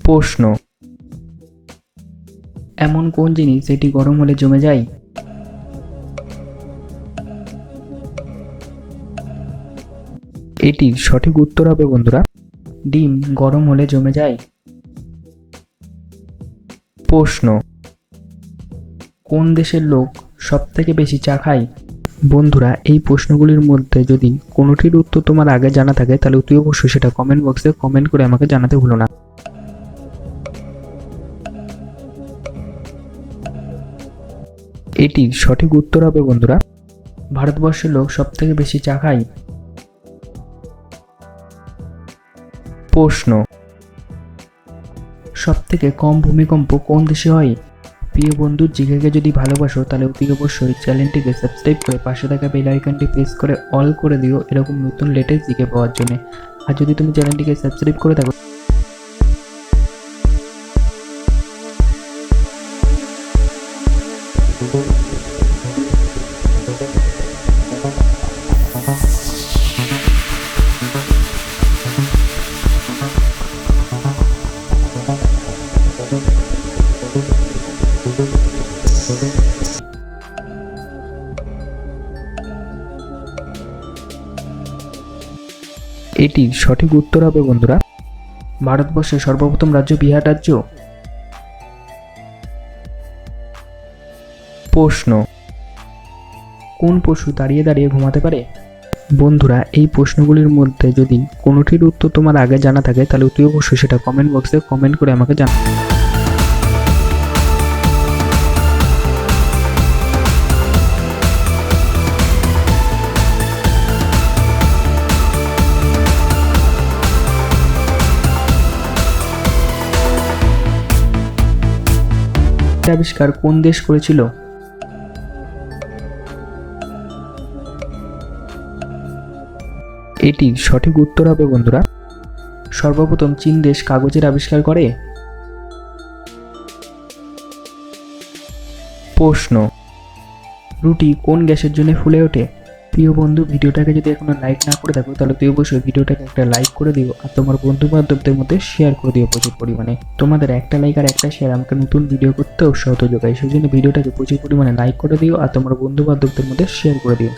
প্রশ্ন। এমন কোন জিনিস যেটি গরম হলে জমে যায়? এটির সঠিক উত্তর হবে বন্ধুরা, ডিম গরম হলে জমে যায়। প্রশ্ন, কোন দেশের লোক সব থেকে বেশি চা খায়? বন্ধুরা, এই প্রশ্নগুলির মধ্যে যদি কোনোটির উত্তর তোমার আগে জানা থাকে, তাহলে তুই অবশ্যই সেটা কমেন্ট বক্সে কমেন্ট করে আমাকে জানাতে ভুলো না। এটির সঠিক উত্তর হবে, বন্ধুরা। ভারতবর্ষের লোক সব থেকে বেশি চা খায়? প্রশ্ন। সব থেকে কম ভূমিকম্প কোন দেশে হয়? প্রিয় বন্ধু জিজ্ঞাকে যদি ভালোবাসো, তাহলে অতি অবশ্যই চ্যানেলটিকে সাবস্ক্রাইব করে পাশে থাকা বেল আইকনটি প্রেস করে অল করে দিও, এরকম নতুন লেটেস্ট জিকে পাওয়ার জন্য। আর যদি তুমি চ্যানেলটিকে সাবস্ক্রাইব করে থাকো এটির সঠিক উত্তর হবে বন্ধুরা ভারতবর্ষের সর্বপ্রথম রাজ্য বিহার রাজ্য। প্রশ্ন। কোন পশু দাঁড়িয়ে দাঁড়িয়ে ঘুমাতে পারে? বন্ধুরা, এই প্রশ্নগুলির মধ্যে যদি কোনোটির উত্তর তোমার আগে জানা থাকে, তাহলে তুই অবশ্যই সেটা কমেন্ট বক্সে কমেন্ট করে আমাকে জানা আবিষ্কার কোন দেশ করেছিল? এটির সঠিক উত্তর হবে, বন্ধুরা। সর্বপ্রথম চীন দেশ কাগজের আবিষ্কার করে? প্রশ্ন। রুটি কোন গ্যাসের জন্য ফুলে ওঠে? প্রিয় বন্ধু, ভিডিওটাকে যদি এখনও লাইক না করে থাকো, তাহলে তুই অবশ্যই ভিডিওটাকে একটা লাইক করে দিও আর তোমার বন্ধু বান্ধবদের মধ্যে শেয়ার করে দিও প্রচুর পরিমাণে। তোমাদের একটা লাইক আর একটা শেয়ার আমাকে নতুন ভিডিও করতে উৎসাহিত যোগায়, সেই জন্য ভিডিওটাকে প্রচুর পরিমাণে লাইক করে দিও আর তোমার বন্ধু বান্ধবদের মধ্যে শেয়ার করে দিও।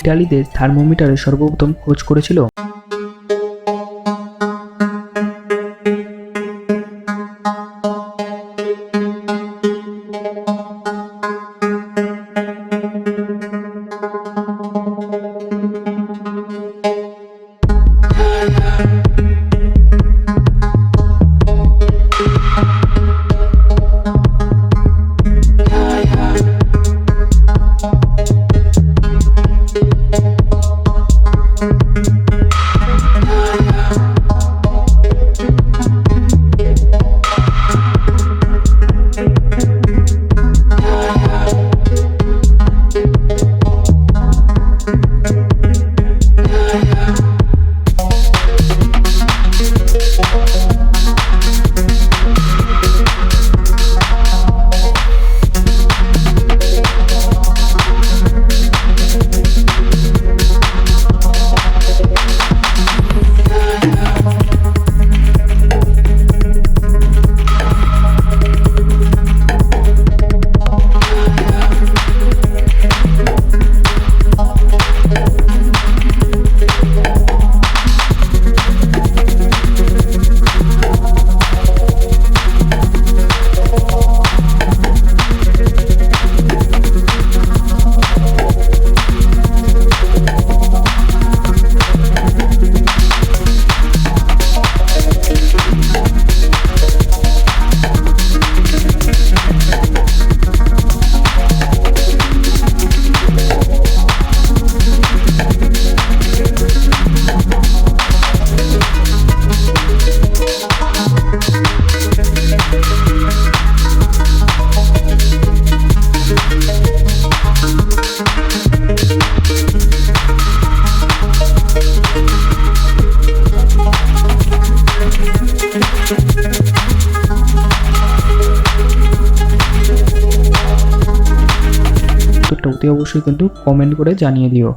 ইটালিতে থার্মোমিটারে সর্বপ্রথম খোঁজ করেছিল। অবশ্যই কিন্তু কমেন্ট করে জানিয়ে দিও।